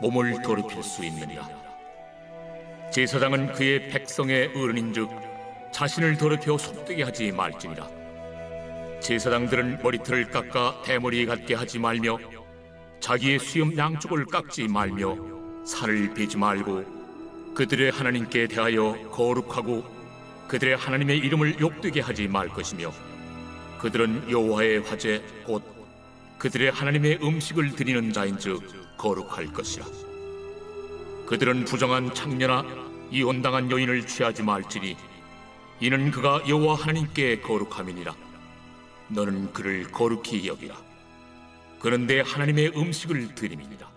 몸을 더럽힐 수 있느니라. 제사장은 그의 백성의 어른인즉 자신을 더럽혀 속되게 하지 말지니라. 제사장들은 머리털을 깎아 대머리에 갖게 하지 말며 자기의 수염 양쪽을 깎지 말며 살을 베지 말고 그들의 하나님께 대하여 거룩하고 그들의 하나님의 이름을 욕되게 하지 말 것이며 그들은 여호와의 화제 곧 그들의 하나님의 음식을 드리는 자인즉 거룩할 것이라 그들은 부정한 창녀나 이혼당한 여인을 취하지 말지니 이는 그가 여호와 하나님께 거룩함이니라 너는 그를 거룩히 여기라. 내 하나님의 음식을 드림이니라.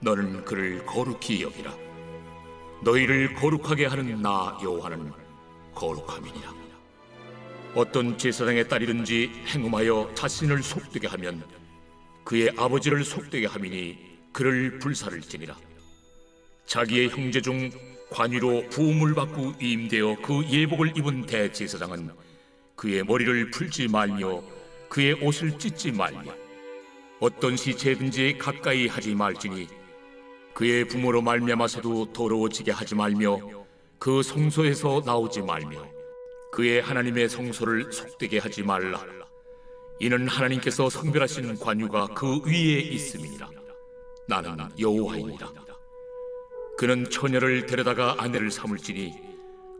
너는 그를 거룩히 여기라. 너희를 거룩하게 하는 나 여호와는 거룩함이니라. 어떤 제사장의 딸이든지 행음하여 자신을 속되게 하면 그의 아버지를 속되게 함이니 그를 불살을지니라. 자기의 형제 중 관유로 부음을 받고 위임되어 그 예복을 입은 대제사장은 그의 머리를 풀지 말며 그의 옷을 찢지 말며 어떤 시체든지 가까이 하지 말지니 그의 부모로 말미암아서도 더러워지게 하지 말며 그 성소에서 나오지 말며 그의 하나님의 성소를 속되게 하지 말라 이는 하나님께서 성별하신 관유가 그 위에 있음이니라. 나는 여호와이니라 그는 처녀를 데려다가 아내를 삼을지니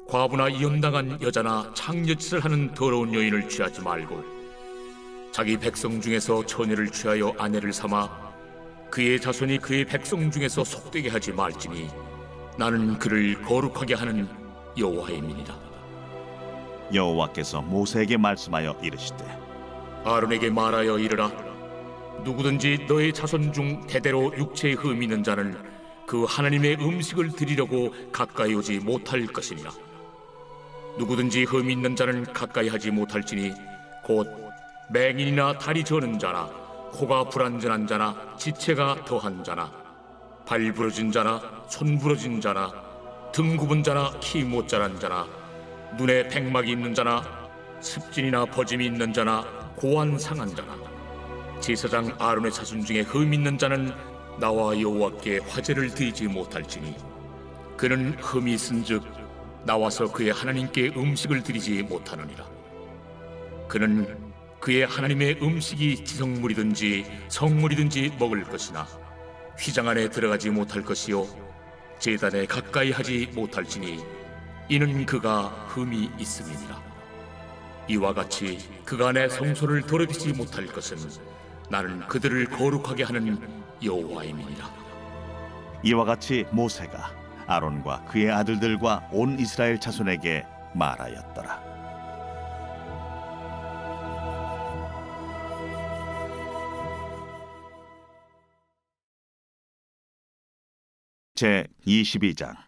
과부나 이혼당한 여자나 창녀짓을 하는 더러운 여인을 취하지 말고 자기 백성 중에서 처녀를 취하여 아내를 삼아 그의 자손이 그의 백성 중에서 속되게 하지 말지니 나는 그를 거룩하게 하는 여호와의 민이다 여호와께서 모세에게 말씀하여 이르시되 아론에게 말하여 이르라. 누구든지 너의 자손 중 대대로 육체에 흠 있는 자는 그 하나님의 음식을 드리려고 가까이 오지 못할 것이니라. 누구든지 흠 있는 자는 가까이 하지 못할지니 곧 맹인이나 다리 저는 자나 코가 불안전한 자나 지체가 더한 자나 발 부러진 자나 손 부러진 자나 등 굽은 자나 키 못 자란 자나 눈에 백막이 있는 자나 습진이나 버짐이 있는 자나 고안 상한 자나 제사장 아론의 자손 중에 흠 있는 자는 나와 여호와께 화제를 드리지 못할지니 그는 흠이 있은즉 나와서 그의 하나님께 음식을 드리지 못하느니라. 그는 그의 하나님의 음식이 지성물이든지 성물이든지 먹을 것이나 휘장 안에 들어가지 못할 것이요 제단에 가까이 하지 못할지니 이는 그가 흠이 있음이니라. 이와 같이 내 성소를 더럽히지 못할 것은 나는 그들을 거룩하게 하는 여호와임이니라. 이와 같이 모세가 아론과 그의 아들들과 온 이스라엘 자손에게 말하였더라 제 22장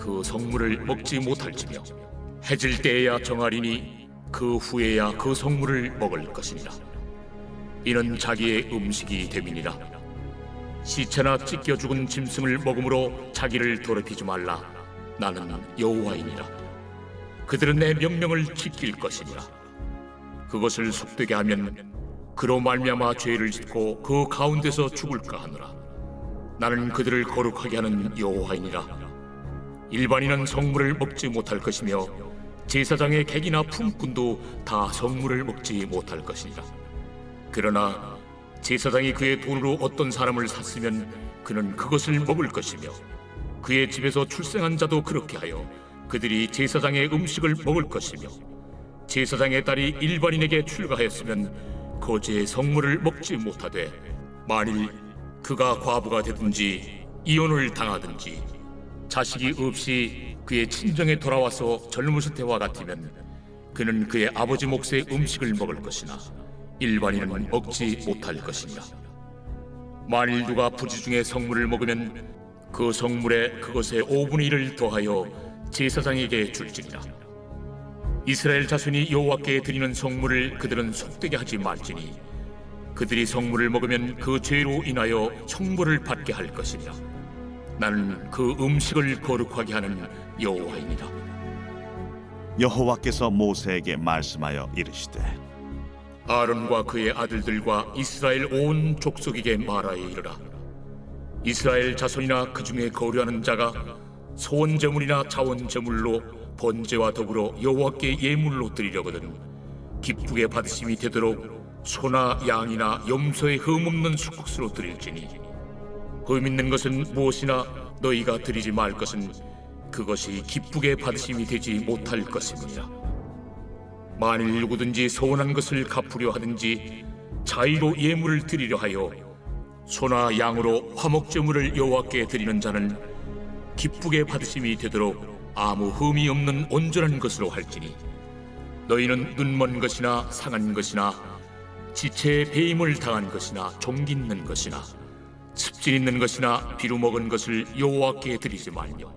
그 성물을 먹지 못할지며 해질 때에야 정하리니 그 후에야 그 성물을 먹을 것이니라. 이는 자기의 음식이 됨이니라. 시체나 찢겨 죽은 짐승을 먹음으로 자기를 더럽히지 말라. 나는 여호와이니라. 그들은 내 명령을 지킬 것이니라. 그것을 속되게 하면 그로 말미암아 죄를 짓고 그 가운데서 죽을까 하노라. 나는 그들을 거룩하게 하는 여호와이니라 일반인은 성물을 먹지 못할 것이며 제사장의 객이나 품꾼도 다 성물을 먹지 못할 것이니라. 그러나 제사장이 그의 돈으로 어떤 사람을 샀으면 그는 그것을 먹을 것이며 그의 집에서 출생한 자도 그렇게 하여 그들이 제사장의 음식을 먹을 것이며 제사장의 딸이 일반인에게 출가하였으면 거제의 성물을 먹지 못하되 만일 그가 과부가 되든지 이혼을 당하든지 자식이 없이 그의 친정에 돌아와서 젊으실 때와 같으면 그는 그의 아버지 몫의 음식을 먹을 것이나 일반인은 먹지 못할 것이니라 만일 누가 부지 중에 성물을 먹으면 그 성물에 그것의 5분의 1을 더하여 제사장에게 줄지니라. 이스라엘 자손이 여호와께 드리는 성물을 그들은 속되게 하지 말지니 그들이 성물을 먹으면 그 죄로 인하여 형벌을 받게 할 것이며 나는 그 음식을 거룩하게 하는 여호와이니라 여호와께서 모세에게 말씀하여 이르시되 아론과 그의 아들들과 이스라엘 온 족속에게 말하여 이르라. 이스라엘 자손이나 그 중에 거류하는 자가 소원 제물이나 자원 제물로 번제와 더불어 여호와께 예물로 드리려거든 기쁘게 받으심이 되도록 소나 양이나 염소의 흠 없는 수국수로 드릴지니 흠 있는 것은 무엇이나 너희가 드리지 말 것은 그것이 기쁘게 받으심이 되지 못할 것입니다. 만일 누구든지 소원한 것을 갚으려 하든지 자의로 예물을 드리려 하여 소나 양으로 화목제물을 여호와께 드리는 자는 기쁘게 받으심이 되도록 아무 흠이 없는 온전한 것으로 할지니 너희는 눈먼 것이나 상한 것이나 지체에 배임을 당한 것이나 종기 있는 것이나 습진 있는 것이나 비루 먹은 것을 여호와께 드리지 말며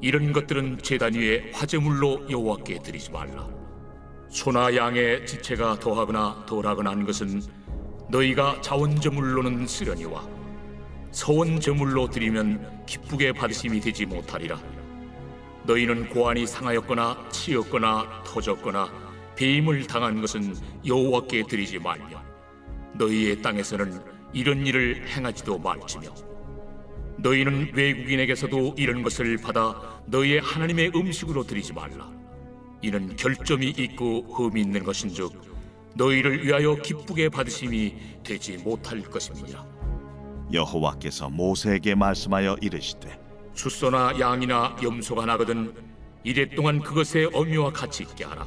이런 것들은 제단 위에 화제물로 여호와께 드리지 말라. 소나 양의 지체가 더하거나 덜하거나 한 것은 너희가 자원제물로는 쓰려니와 서원제물로 드리면 기쁘게 받으심이 되지 못하리라. 너희는 고안이 상하였거나 치였거나 터졌거나 배임을 당한 것은 여호와께 드리지 말며 너희의 땅에서는 이런 일을 행하지도 말지며 너희는 외국인에게서도 이런 것을 받아 너희의 하나님의 음식으로 드리지 말라 이는 결점이 있고 흠이 있는 것인즉 너희를 위하여 기쁘게 받으심이 되지 못할 것입니다. 여호와께서 모세에게 말씀하여 이르시되 수소나 양이나 염소가 나거든 이래 동안 그것의 어미와 같이 있게 하라.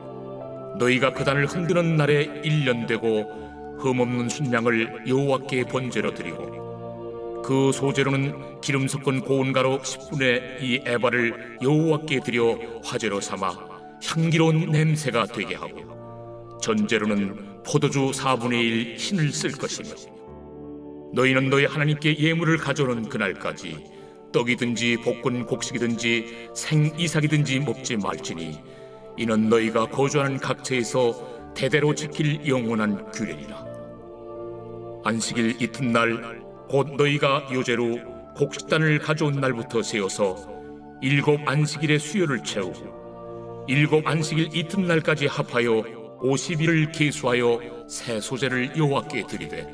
너희가 그 단을 흔드는 날에 일년 되고 흠없는 순양을 여호와께 번제로 드리고 그 소재로는 기름 섞은 고운 가루 10분의 2 에바를 여호와께 드려 화제로 삼아 향기로운 냄새가 되게 하고 전제로는 포도주 4분의 1 흰을 쓸 것이며 너희는 너희 하나님께 예물을 가져오는 그날까지 떡이든지 볶은 곡식이든지 생 이삭이든지 먹지 말지니 이는 너희가 거주하는 각처에서 대대로 지킬 영원한 규례니라. 안식일 이튿날 곧 너희가 요제로 곡식단을 가져온 날부터 세워서 일곱 안식일의 수요를 채우고 일곱 안식일 이튿날까지 합하여 50일을 계수하여 새 소재를 여호와께 드리되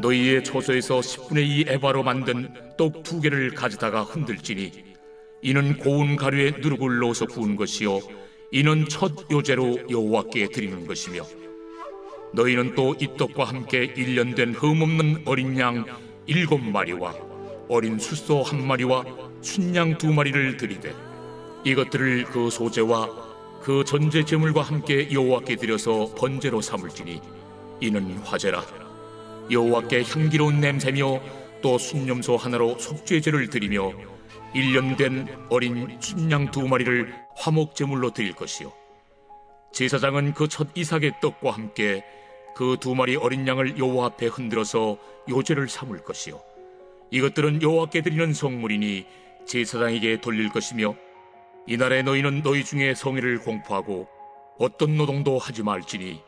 너희의 초소에서 10분의 2 에바로 만든 떡 두 개를 가져다가 흔들지니 이는 고운 가루에 누룩을 넣어서 구운 것이요 이는 첫 요제로 여호와께 드리는 것이며 너희는 또이 떡과 함께 일년된 흠없는 어린 양 일곱 마리와 어린 숫소 한 마리와 순양 두 마리를 드리되 이것들을 그 소재와 그 전제 제물과 함께 여호와께 드려서 번제로 삼을지니 이는 화제라. 여호와께 향기로운 냄새며 또 순념소 하나로 속죄제를 드리며 일년된 어린 순양 두 마리를 화목 제물로 드릴 것이요. 제사장은 그 첫 이삭의 떡과 함께 그 두 마리 어린 양을 여호와 앞에 흔들어서 요제를 삼을 것이요. 이것들은 여호와께 드리는 성물이니 제사장에게 돌릴 것이며 이날에 너희는 너희 중에 성의를 공포하고 어떤 노동도 하지 말지니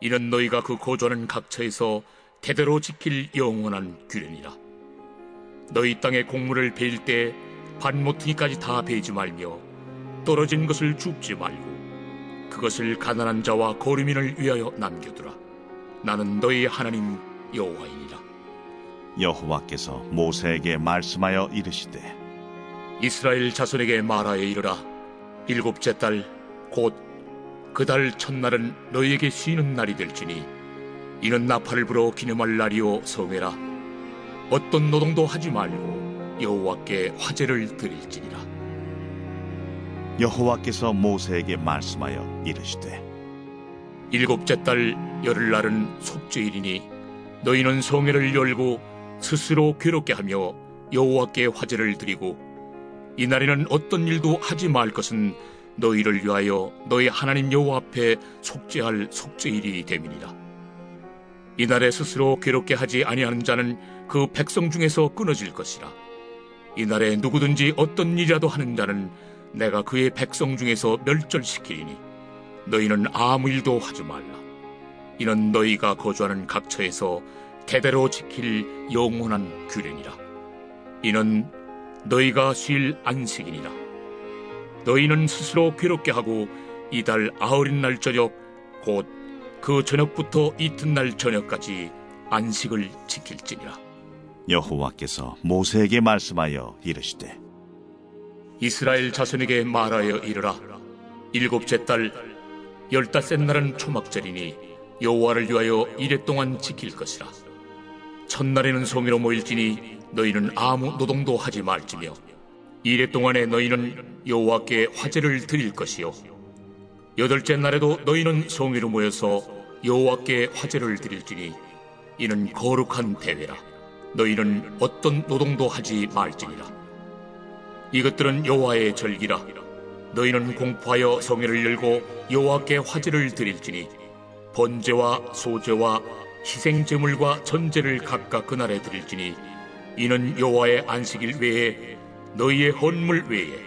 이는 너희가 그 거주하는 각처에서 대대로 지킬 영원한 규례니라. 너희 땅의 곡물을 베일 때 반모퉁이까지 다 베지 말며 떨어진 것을 줍지 말고 그것을 가난한 자와 거류민을 위하여 남겨두라. 나는 너희 하나님 여호와이니라. 여호와께서 모세에게 말씀하여 이르시되 이스라엘 자손에게 말하여 이르라. 일곱째 달 곧 그 달 첫날은 너희에게 쉬는 날이 될지니 이는 나팔을 불어 기념할 날이요 성회라. 어떤 노동도 하지 말고 여호와께 화제를 드릴지니라. 여호와께서 모세에게 말씀하여 이르시되 일곱째 달 열흘날은 속죄일이니 너희는 성회를 열고 스스로 괴롭게 하며 여호와께 화제를 드리고 이 날에는 어떤 일도 하지 말 것은 너희를 위하여 너희 하나님 여호와 앞에 속죄할 속죄일이 됨이니라. 이 날에 스스로 괴롭게 하지 아니하는 자는 그 백성 중에서 끊어질 것이라 이날에 누구든지 어떤 일이라도 하는 자는 내가 그의 백성 중에서 멸절시키리니 너희는 아무 일도 하지 말라. 이는 너희가 거주하는 각 처에서 대대로 지킬 영원한 규례니라. 이는 너희가 쉴 안식이니라. 너희는 스스로 괴롭게 하고 이달 아흘인 날 저녁 곧 그 저녁부터 이튿날 저녁까지 안식을 지킬지니라. 여호와께서 모세에게 말씀하여 이르시되 이스라엘 자손에게 말하여 이르라. 일곱째 달 열다섯 날은 초막절이니 여호와를 위하여 이래 동안 지킬 것이라. 첫날에는 성회로 모일지니 너희는 아무 노동도 하지 말지며 이래 동안에 너희는 여호와께 화제를 드릴 것이요. 여덟째 날에도 너희는 성회로 모여서 여호와께 화제를 드릴지니 이는 거룩한 대회라 너희는 어떤 노동도 하지 말지니라. 이것들은 여호와의 절기라. 너희는 공포하여 성회를 열고 여호와께 화제를 드릴지니 번제와 소제와 희생 제물과 전제를 각각 그날에 드릴지니 이는 여호와의 안식일 외에 너희의 헌물 외에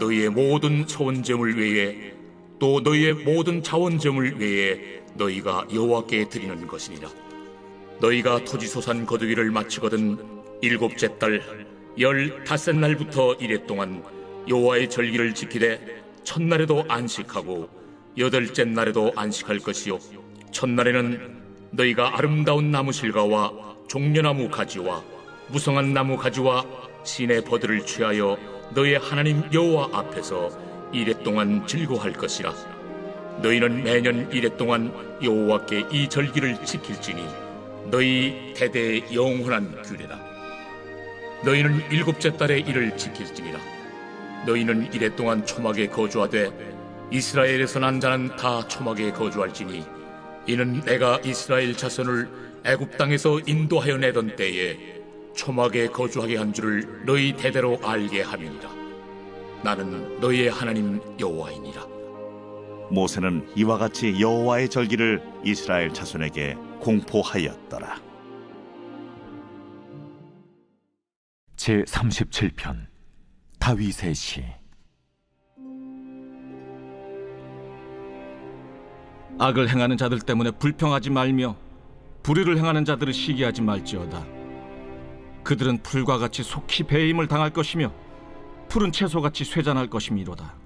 너희의 모든 소원 제물 외에 또 너희의 모든 자원 제물 외에 너희가 여호와께 드리는 것이니라 너희가 토지소산 거두기를 마치거든 일곱째 달 열다섯 날부터 이래 동안 여호와의 절기를 지키되 첫날에도 안식하고 여덟째 날에도 안식할 것이요. 첫날에는 너희가 아름다운 나무 실과와 종려나무 가지와 무성한 나무 가지와 신의 버들을 취하여 너희 하나님 여호와 앞에서 이래 동안 즐거워할 것이라. 너희는 매년 이래 동안 여호와께 이 절기를 지킬지니 너희 대대의 영원한 규례다. 너희는 일곱째 달에 이를 지킬지니라. 너희는 이래 동안 초막에 거주하되 이스라엘에서 난 자는 다 초막에 거주할지니 이는 내가 이스라엘 자손을 애굽 땅에서 인도하여 내던 때에 초막에 거주하게 한 줄을 너희 대대로 알게 함이니라. 나는 너희의 하나님 여호와이니라 모세는 이와 같이 여호와의 절기를 이스라엘 자손에게 공포하였더라. 제 37편 다윗의 시 악을 행하는 자들 때문에 불평하지 말며 불의를 행하는 자들을 시기하지 말지어다. 그들은 풀과 같이 속히 배임을 당할 것이며 푸른 채소같이 쇠잔할 것이미로다.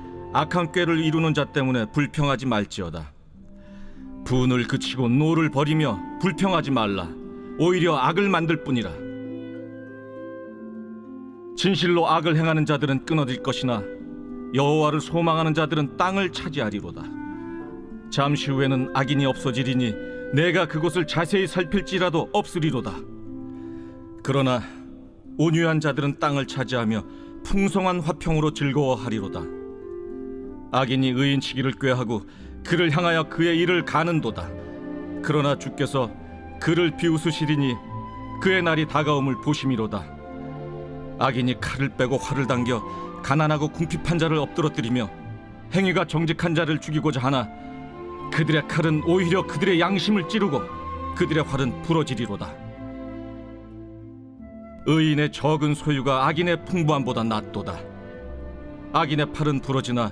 악한 꾀를 이루는 자 때문에 불평하지 말지어다. 분을 그치고 노를 버리며 불평하지 말라. 오히려 악을 만들 뿐이라. 진실로 악을 행하는 자들은 끊어질 것이나 여호와를 소망하는 자들은 땅을 차지하리로다. 잠시 후에는 악인이 없어지리니 내가 그곳을 자세히 살필지라도 없으리로다. 그러나 온유한 자들은 땅을 차지하며 풍성한 화평으로 즐거워하리로다. 악인이 의인치기를 꾀하고 그를 향하여 그의 일을 가는도다. 그러나 주께서 그를 비웃으시리니 그의 날이 다가옴을 보심이로다. 악인이 칼을 빼고 활을 당겨 가난하고 궁핍한 자를 엎드러뜨리며 행위가 정직한 자를 죽이고자 하나 그들의 칼은 오히려 그들의 양심을 찌르고 그들의 활은 부러지리로다. 의인의 적은 소유가 악인의 풍부함보다 낫도다. 악인의 팔은 부러지나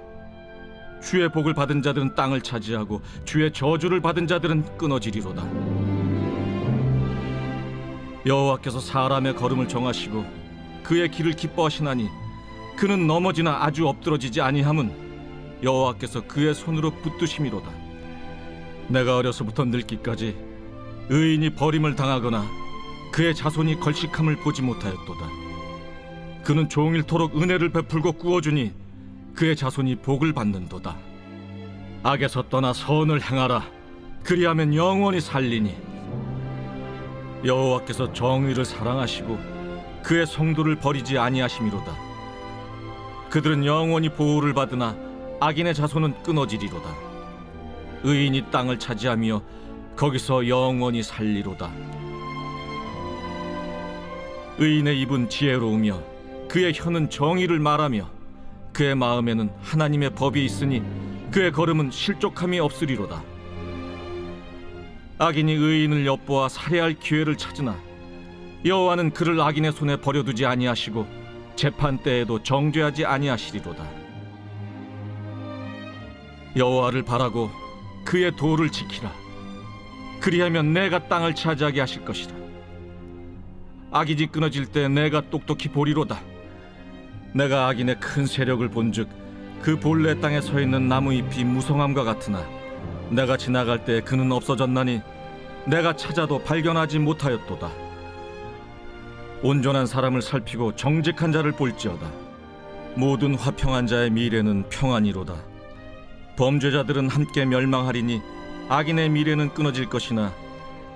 주의 복을 받은 자들은 땅을 차지하고 주의 저주를 받은 자들은 끊어지리로다. 여호와께서 사람의 걸음을 정하시고 그의 길을 기뻐하시나니 그는 넘어지나 아주 엎드러지지 아니함은 여호와께서 그의 손으로 붙드심이로다. 내가 어려서부터 늙기까지 의인이 버림을 당하거나 그의 자손이 걸식함을 보지 못하였도다. 그는 종일토록 은혜를 베풀고 구워주니 그의 자손이 복을 받는도다. 악에서 떠나 선을 행하라. 그리하면 영원히 살리니. 여호와께서 정의를 사랑하시고 그의 성도를 버리지 아니하심이로다. 그들은 영원히 보호를 받으나 악인의 자손은 끊어지리로다. 의인이 땅을 차지하며 거기서 영원히 살리로다. 의인의 입은 지혜로우며 그의 혀는 정의를 말하며 그의 마음에는 하나님의 법이 있으니 그의 걸음은 실족함이 없으리로다. 악인이 의인을 엿보아 살해할 기회를 찾으나 여호와는 그를 악인의 손에 버려두지 아니하시고 재판 때에도 정죄하지 아니하시리로다. 여호와를 바라고 그의 도를 지키라. 그리하면 내가 땅을 차지하게 하실 것이라. 악이지 끊어질 때 내가 똑똑히 보리로다. 내가 악인의 큰 세력을 본즉 그 본래 땅에 서 있는 나무 잎이 무성함과 같으나 내가 지나갈 때 그는 없어졌나니 내가 찾아도 발견하지 못하였도다. 온전한 사람을 살피고 정직한 자를 볼지어다. 모든 화평한 자의 미래는 평안이로다. 범죄자들은 함께 멸망하리니 악인의 미래는 끊어질 것이나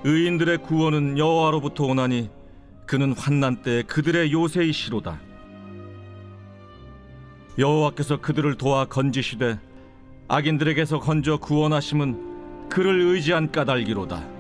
의인들의 구원은 여호와로부터 오나니 그는 환난 때에 그들의 요새이시로다. 여호와께서 그들을 도와 건지시되 악인들에게서 건져 구원하심은 그를 의지한 까닭이로다.